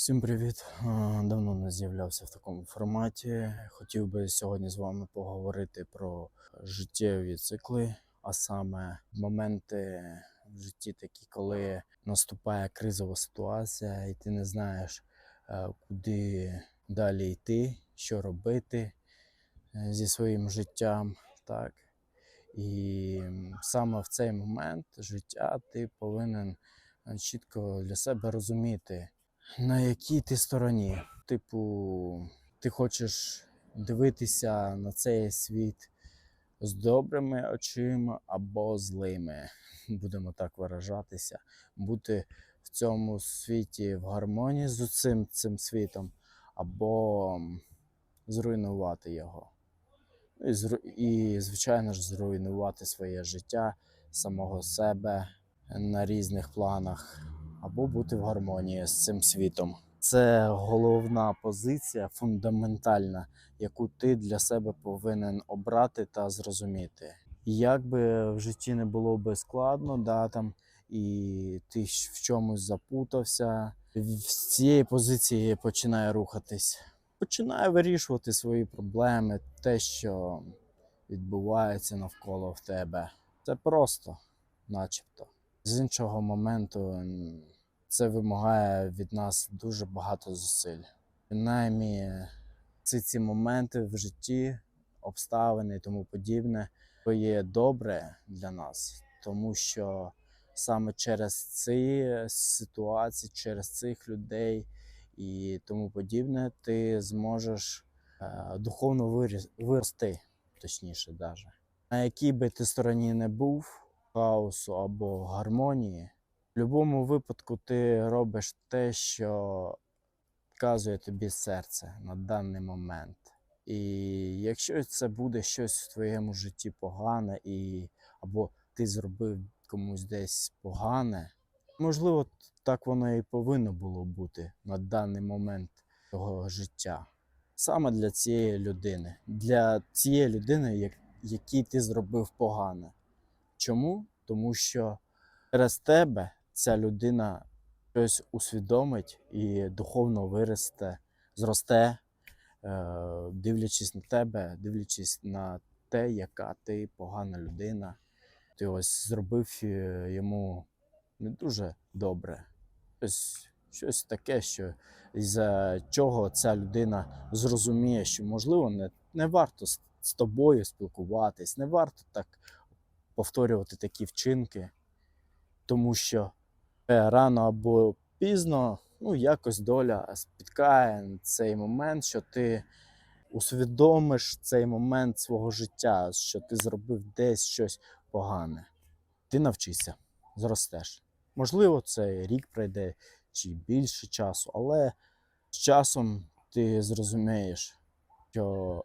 Всім привіт! Давно не з'являвся в такому форматі. Хотів би сьогодні з вами поговорити про життєві цикли, а саме моменти в житті, такі, коли наступає кризова ситуація, і ти не знаєш, е, куди далі йти, що робити е, зі своїм життям. Так? І саме в цей момент життя ти повинен е, чітко для себе розуміти, на якій ти стороні. Типу, ти хочеш дивитися на цей світ з добрими очима або злими, будемо так виражатися, бути в цьому світі в гармонії з цим, цим світом, або зруйнувати його. І, і, звичайно ж, зруйнувати своє життя, самого себе на різних планах, або бути в гармонії з цим світом. Це головна позиція, фундаментальна, яку ти для себе повинен обрати та зрозуміти. Як би в житті не було би складно, да, там, і ти в чомусь запутався, з цієї позиції починає рухатись починає вирішувати свої проблеми, те, що відбувається навколо в тебе. Це просто, начебто. З іншого моменту, це вимагає від нас дуже багато зусиль. Принаймні, ці, ці моменти в житті, обставини і тому подібне, то є добре для нас, тому що саме через ці ситуації, через цих людей і тому подібне, ти зможеш е, духовно вирости, точніше, даже. На якій би ти стороні не був, хаосу або гармонії, в будь-якому випадку ти робиш те, що вказує тобі серце на даний момент. І якщо це буде щось в твоєму житті погане, і, або ти зробив комусь десь погане, можливо, так воно і повинно було бути на даний момент того життя. Саме для цієї людини, для цієї людини, якій ти зробив погане. Чому? Тому що через тебе ця людина щось усвідомить і духовно виросте, зросте, е, дивлячись на тебе, дивлячись на те, яка ти погана людина. Ти ось зробив е, йому не дуже добре. Щось, щось таке, що за чого ця людина зрозуміє, що можливо не, не варто з тобою спілкуватись, не варто так повторювати такі вчинки, тому що е, рано або пізно, ну якось доля спіткає цей момент, що ти усвідомиш цей момент свого життя, що ти зробив десь щось погане. Ти навчишся, зростеш. Можливо, це рік пройде чи більше часу, але з часом ти зрозумієш, що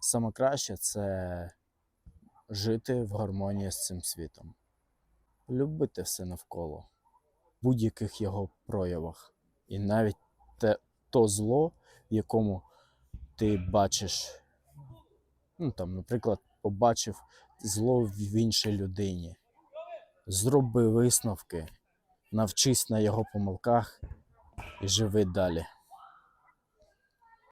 саме краще це жити в гармонії з цим світом, любити все навколо, в будь-яких його проявах. І навіть те, то зло, в якому ти бачиш, ну там, наприклад, побачив зло в іншій людині. Зроби висновки, навчись на його помилках і живи далі.